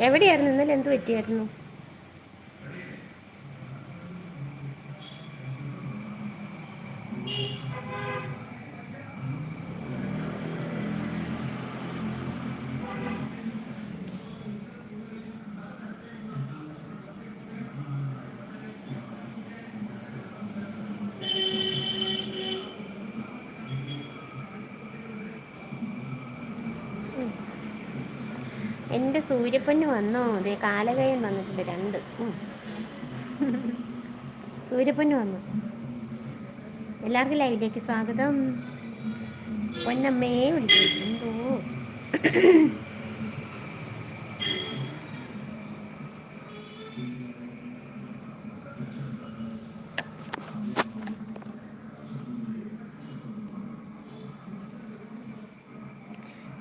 എവിടെയായിരുന്നു? ഇന്നലെ എന്ത് പറ്റിയായിരുന്നു? എന്റെ സൂര്യപ്പൊന്ന് വന്നോ? അതെ കാലകയം വന്നിട്ടുണ്ട് രണ്ട്. സൂര്യപ്പൊന്ന് വന്നു. എല്ലാവർക്കും ലൈവിലേക്ക് സ്വാഗതം. പൊന്നമ്മയെ വിളിച്ചു എന്തോ?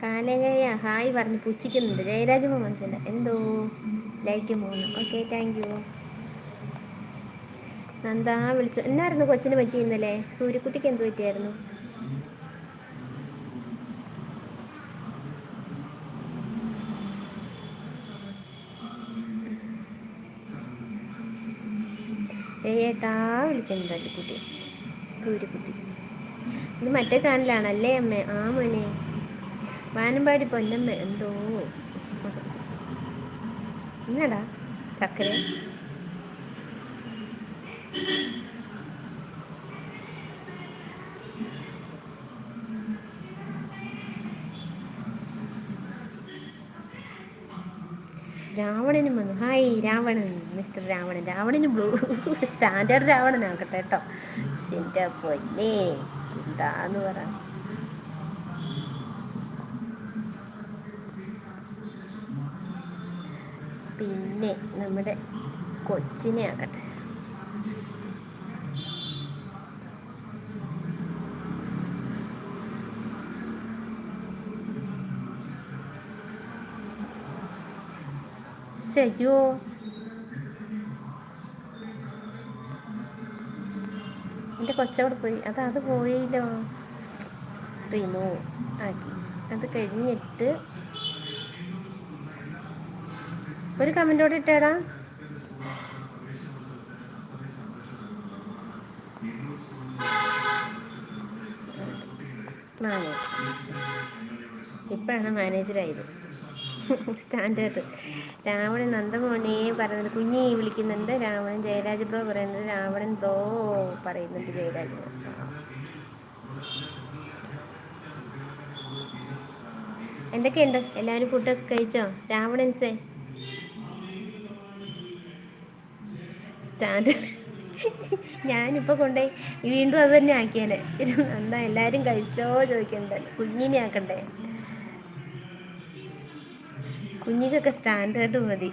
കാലകയ ഹായ് പറഞ്ഞ് പുച്ഛിക്കുന്നുണ്ട്. ജയരാജ് മനസ്സില്ല എന്തോ? ലൈക്ക് മൂന്ന്. ഓക്കെ താങ്ക് യു നന്ദാ വിളിച്ചു. എന്നായിരുന്നു കൊച്ചിന് പറ്റി ഇന്നലെ? സൂര്യക്കുട്ടിക്ക് എന്ത് പറ്റിയായിരുന്നു? ഏട്ടാ വിളിക്കുന്നുണ്ട് അല്ലിക്കുട്ടി സൂര്യക്കുട്ടി. ഇത് മറ്റേ ചാനലാണ് അല്ലേ അമ്മേ? ആ മോനെ. വാനമ്പാടി പൊന്നമ്മ എന്തോ? എന്നടാ ചക്കര. രാവണനും വന്നു. Hi Ravanan mister Ravanan. രാവണന് ബ്ലൂ സ്റ്റാൻഡേർഡ് രാവണനാകട്ടെ കേട്ടോ ശരി പൊന്നേ. എന്താന്ന് പറ. പിന്നെ നമ്മുടെ കൊച്ചിനെ ആകട്ടെ. ശരിയോ എന്റെ കൊച്ചവിടെ പോയി. അത് അത് പോയില്ലോ റിമൂവ് ആക്കി. അത് കഴിഞ്ഞിട്ട് ഒരു കമന്റോടെ ഇട്ടേടാ. മാനേജർ ഇപ്പോഴാണ് മാനേജറായത് സ്റ്റാൻഡേർഡ് രാവണൻ നന്ദമോനെ പറയുന്നത് കുഞ്ഞി വിളിക്കുന്നുണ്ട്. രാവണൻ ജയരാജ് ബ്രോ പറയുന്നത് രാവണൻ ബ്രോ പറയുന്നുണ്ട് ജയരാജ് ബ്രോ. എന്തൊക്കെയുണ്ട്? എല്ലാവരും ഫുഡൊക്കെ കഴിച്ചോ? രാവണൻസേ? സ്റ്റാൻഡേർഡ് ഞാനിപ്പോൾ കൊണ്ടുപോയി വീണ്ടും അത് തന്നെ ആക്കിയേനെ. എന്താ എല്ലാവരും കഴിച്ചോ ചോദിക്കണ്ടേ. കുഞ്ഞിനെ ആക്കണ്ടേ? കുഞ്ഞിക്കൊക്കെ സ്റ്റാൻഡേർഡ് മതി.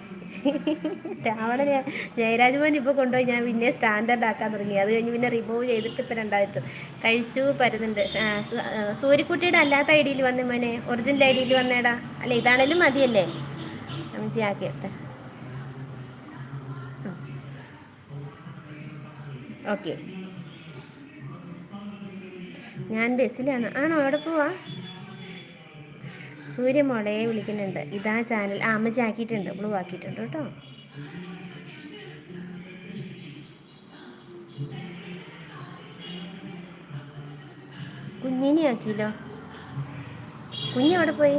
രാവണനെ ജയരാജ് മോൻ ഇപ്പോൾ കൊണ്ടുപോയി ഞാൻ പിന്നെ സ്റ്റാൻഡേർഡ് ആക്കാൻ തുടങ്ങി. അത് കഴിഞ്ഞ് പിന്നെ റിമൂവ് ചെയ്തിട്ട് ഇപ്പം രണ്ടായിരത്തു കഴിച്ചു പരുന്നുണ്ട്. സൂര്യക്കുട്ടിയുടെ അല്ലാത്ത ഐ ഡിയിൽ വന്നേ മോനെ? ഒറിജിനൽ ഐ ഡിയിൽ വന്നേടാ. അല്ല ഇതാണേലും മതിയല്ലേ? അമ്മച്ചി ആക്കിയട്ടെ. ഓക്കെ. ഞാൻ ബസ്സിലാണ്. ആണോ? അവിടെ പോവാ. സൂര്യമോളെ വിളിക്കുന്നുണ്ട്. ഇതാ ചാനൽ. ആ അമ്മ ആക്കിയിട്ടുണ്ട്. ബ്ലൂ ആക്കിയിട്ടുണ്ട് കേട്ടോ. കുഞ്ഞിനെ ആക്കിയല്ലോ. കുഞ്ഞ് അവിടെ പോയി?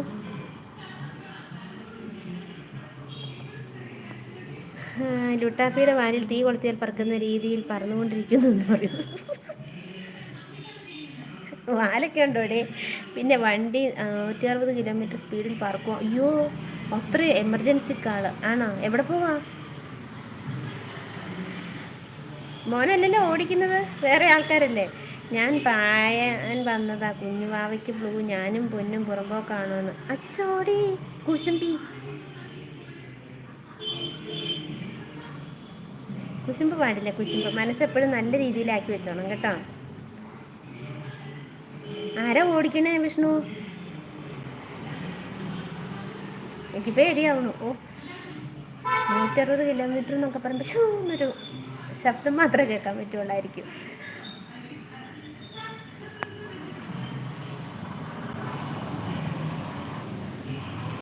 ലുട്ടാപ്പിയുടെ വാലിൽ തീ കൊളുത്തിയാൽ പറക്കുന്ന രീതിയിൽ പറന്നുകൊണ്ടിരിക്കുന്നു എന്ന് പറയുന്നു. വാലൊക്കെ ഉണ്ടോ ഇവിടെ? പിന്നെ വണ്ടി നൂറ്റി അറുപത് കിലോമീറ്റർ സ്പീഡിൽ പറക്കും അയ്യോ അത്ര എമർജൻസി കാൾ. ആണോ? എവിടെ പോവാ? മോനല്ലല്ലോ ഓടിക്കുന്നത്? വേറെ ആൾക്കാരല്ലേ? ഞാൻ പായാൻ വന്നതാ. കുഞ്ഞുവാവയ്ക്ക് ബ്ലൂ ഞാനും പൊന്നും പുറമ്പോ കാണുമെന്ന്. അച്ചോടി കുശുമ്പി കുശുമ്പ് പാടില്ല കുശുമ്പ്? മനസ്സെപ്പോഴും നല്ല രീതിയിലാക്കി വെച്ചോണം കേട്ടോ. ആരാ ഓടിക്കണേ വിഷ്ണു? എനിക്ക് പേടിയാവണു ഓ നൂറ്ററുപത് കിലോമീറ്റർ എന്നൊക്കെ പറയുമ്പോൾ ഷൂ ശബ്ദം മാത്രമേ കേൾക്കാൻ പറ്റുള്ളായിരിക്കും.